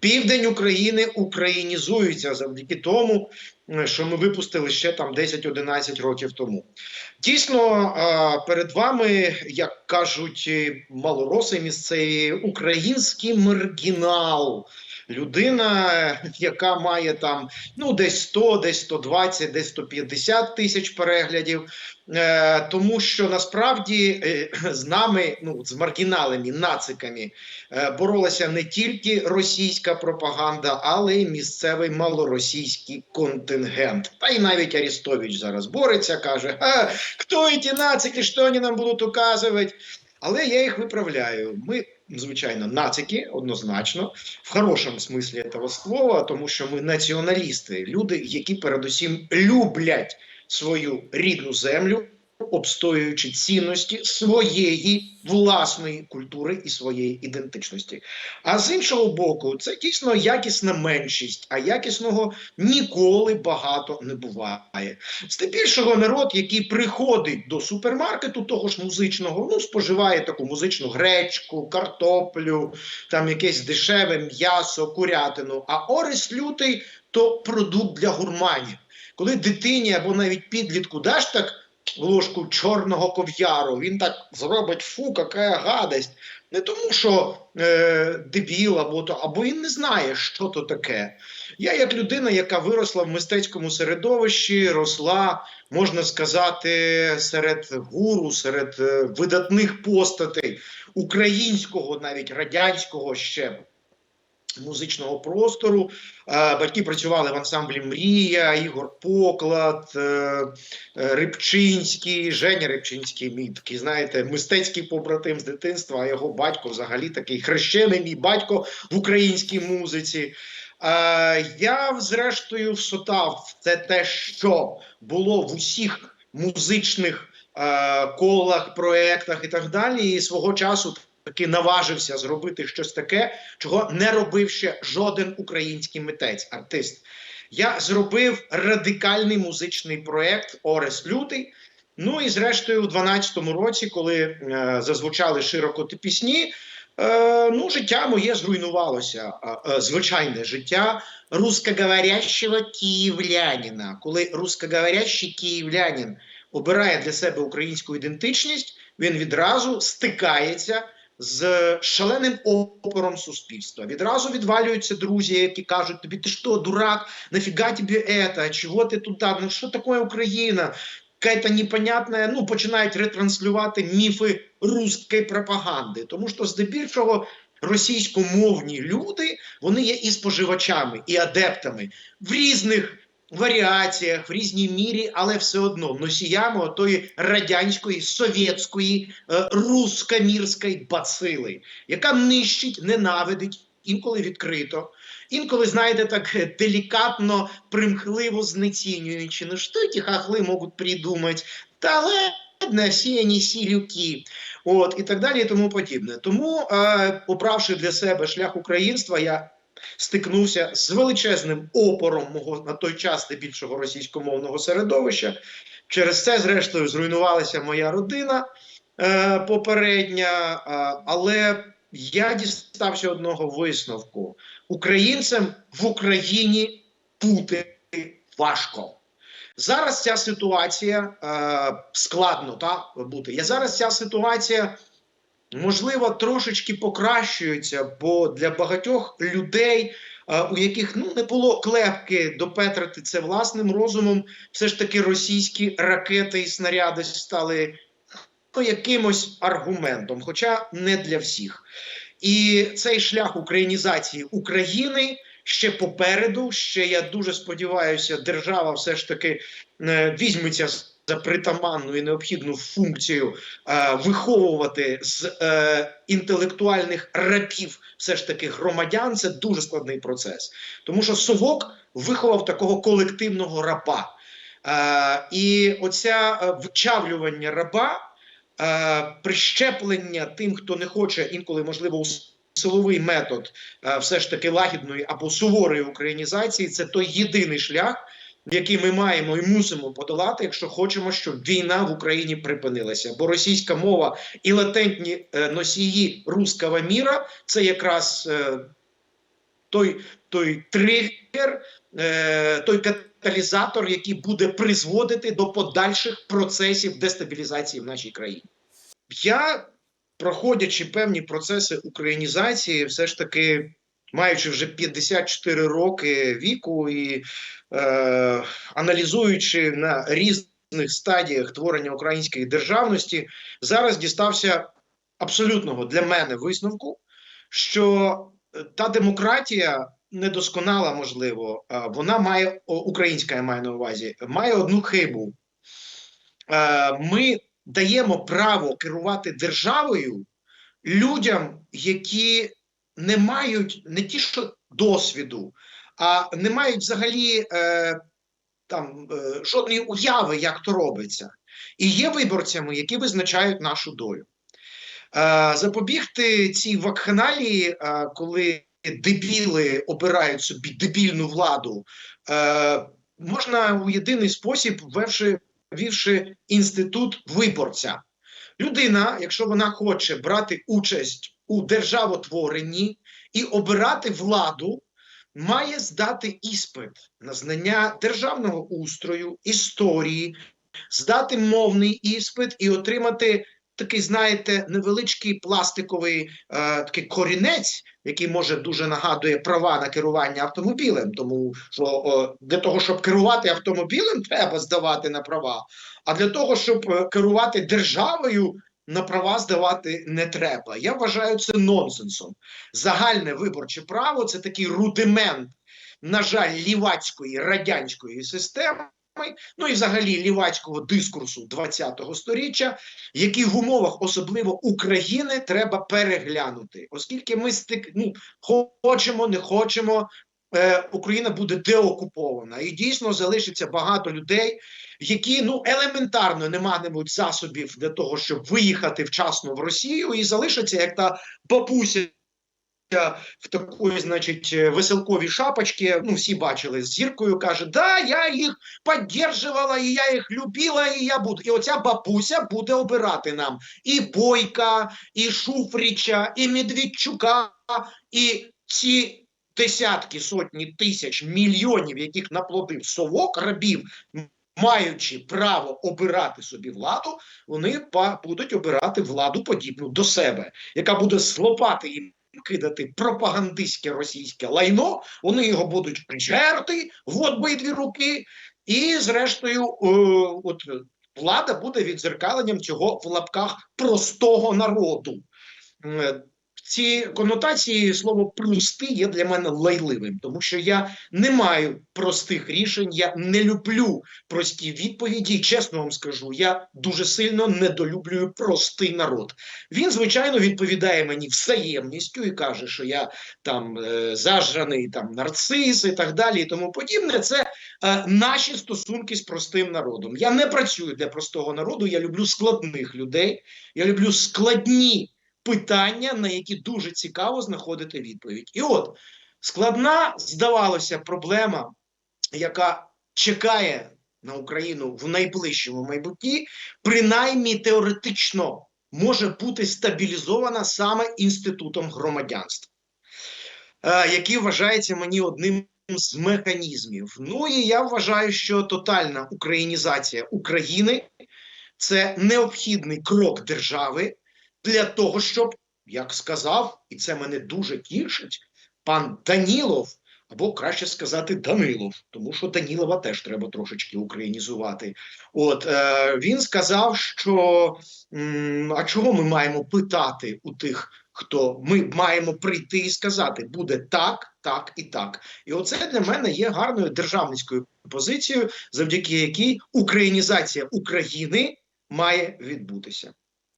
Південь України українізується завдяки тому, е, що ми випустили ще там 10-11 років тому. Дійсно, е, перед вами, як кажуть е, малороси місцеві, український маргінал. Людина, яка має там ну десь 100, десь 120, десь 150 тисяч переглядів, е, тому що насправді е, з нами, ну з маргіналами, нациками, е, боролася не тільки російська пропаганда, але й місцевий малоросійський контингент. Та й навіть Арістович зараз бореться, каже: а, хто ці нацики, що вони нам будуть указувати? Але я їх виправляю. Ми, звичайно, нацики однозначно, в хорошому смислі цього слова, тому що ми націоналісти, люди, які передусім люблять свою рідну землю, обстоюючи цінності своєї власної культури і своєї ідентичності. А з іншого боку, це дійсно якісна меншість, а якісного ніколи багато не буває. Здебільшого народ, який приходить до супермаркету, того ж музичного, ну споживає таку музичну гречку, картоплю, там якесь дешеве м'ясо, курятину. А Орес лютий то продукт для гурманів. Коли дитині або навіть підлітку даш так ложку чорного ков'яру, він так зробить фу, яка гадость. Не тому, що е, дебіл або то, або він не знає, що то таке. Я, як людина, яка виросла в мистецькому середовищі, росла, можна сказати, серед гуру, серед е, видатних постатей українського, навіть радянського ще музичного простору. Е, Батьки працювали в ансамблі Мрія, Ігор Поклад, е, е, Рибчинський, Женя Рибчинський, мій такий, знаєте, мистецький побратим з дитинства, а його батько взагалі такий хрещений мій батько в українській музиці. Я, зрештою, всотав це те, що було в усіх музичних колах, проєктах і так далі. І свого часу таки наважився зробити щось таке, чого не робив ще жоден український митець, артист. Я зробив радикальний музичний проєкт Орес Лютий. Ну і зрештою, у 12-му році, коли е, зазвучали широко ті пісні, е, ну, життя моє зруйнувалося. Е, е, звичайне життя русскоговорящого київлянина. Коли русскоговорящий київлянин обирає для себе українську ідентичність, він відразу стикається з шаленим опором суспільства. Відразу відвалюються друзі, які кажуть тобі, ти що, дурак, нафіга тобі это, чого ти туди, ну що таке Україна? Какая-то ну, починають ретранслювати міфи русської пропаганди. Тому що здебільшого російськомовні люди вони є і споживачами, і адептами в різних варіаціях, в різній мірі, але все одно носіями тої радянської, совєтської, е, руськомірської бацили, яка нищить, ненавидить, інколи відкрито. Інколи, знаєте, так е, делікатно, примхливо знецінюючи, ну що ті хахли можуть придумати, та ладно, вони сілюки. От, і так далі, і тому подібне. Тому, е, обравши для себе шлях українства, я стикнувся з величезним опором мого на той час більшого російськомовного середовища. Через це, зрештою, зруйнувалася моя родина е, попередня, е, але я дістався одного висновку: українцям в Україні бути важко. Зараз ця ситуація е, складно та бути. Я зараз ця ситуація можливо трошечки покращується, бо для багатьох людей, е, у яких ну не було клепки допетрити це власним розумом, все ж таки російські ракети і снаряди стали ну, якимось аргументом, хоча не для всіх. І цей шлях українізації України ще попереду. Ще я дуже сподіваюся, держава все ж таки е, візьметься за притаманну і необхідну функцію е, виховувати з е, інтелектуальних рабів все ж таки громадян. Це дуже складний процес, тому що совок виховав такого колективного раба. Е, і оця е, вчавлювання раба. Е, прищеплення тим, хто не хоче інколи можливо силовий метод е, все ж таки лагідної або суворої українізації це той єдиний шлях, який ми маємо і мусимо подолати, якщо хочемо, щоб війна в Україні припинилася. Бо російська мова і латентні е, носії руского міра це якраз той, той тригер, е, той каталізатор, який буде призводити до подальших процесів дестабілізації в нашій країні. Я, проходячи певні процеси українізації, все ж таки, маючи вже 54 роки віку і е, аналізуючи на різних стадіях творення української державності, зараз дістався абсолютного для мене висновку, що е, та демократія недосконала, можливо, вона має українська я маю на увазі, має одну хибу. Е, Ми даємо право керувати державою людям, які не мають не ті, що досвіду, а не мають взагалі е, там е, жодної уяви, як то робиться, і є виборцями, які визначають нашу долю. Е, запобігти цій вакханалії, е, коли дебіли обирають собі дебільну владу, е, можна у єдиний спосіб, ввівши інститут виборця. Людина, якщо вона хоче брати участь у державотворенні і обирати владу, має здати іспит на знання державного устрою, історії, здати мовний іспит і отримати такий, знаєте, невеличкий пластиковий е, такий корінець, який може дуже нагадує права на керування автомобілем. Тому що о, для того, щоб керувати автомобілем, треба здавати на права. А для того, щоб е, керувати державою, на права здавати не треба. Я вважаю це нонсенсом. Загальне виборче право це такий рудимент, на жаль, лівацької радянської системи. Ну і взагалі лівацького дискурсу ХХ століття, який в умовах особливо України треба переглянути, оскільки ми стик, ну, хочемо, не хочемо, е, Україна буде деокупована, і дійсно залишиться багато людей, які ну елементарно не матимуть засобів для того, щоб виїхати вчасно в Росію, і залишаться як та бабуся в такої, значить, веселковій шапочці, ну, всі бачили з зіркою, каже, да, я їх підтримувала, і я їх любила, і я буду. І оця бабуся буде обирати нам і Бойка, і Шуфріча, і Медведчука, і ці десятки, сотні тисяч, мільйонів, яких наплодив совок рабів, маючи право обирати собі владу, вони будуть обирати владу подібну до себе, яка буде слопати їм кидати пропагандистське російське лайно, вони його будуть жерти в обидві руки, і, зрештою, е, от влада буде відзеркаленням цього в лапках простого народу. Ці конотації слово прости є для мене лайливим, тому що я не маю простих рішень, я не люблю прості відповіді. Чесно вам скажу, я дуже сильно недолюблюю простий народ. Він, звичайно, відповідає мені взаємністю і каже, що я там е, зажраний там нарцис і так далі, і тому подібне. Це е, наші стосунки з простим народом. Я не працюю для простого народу. Я люблю складних людей, я люблю складні питання, на які дуже цікаво знаходити відповідь. І от складна, здавалося, проблема, яка чекає на Україну в найближчому майбутнє, принаймні теоретично може бути стабілізована саме інститутом громадянства, е, який вважається мені одним. З механізмів. Ну і я вважаю, що тотальна українізація України це необхідний крок держави для того, щоб, як сказав, і це мене дуже тішить, пан Данілов, або краще сказати, Данилов, тому що Данілова теж треба трошечки українізувати. От е, він сказав, що м, а чого ми маємо питати у тих, хто ми маємо прийти і сказати, буде так, так і так. І оце для мене є гарною державницькою позицією, завдяки якій українізація України має відбутися.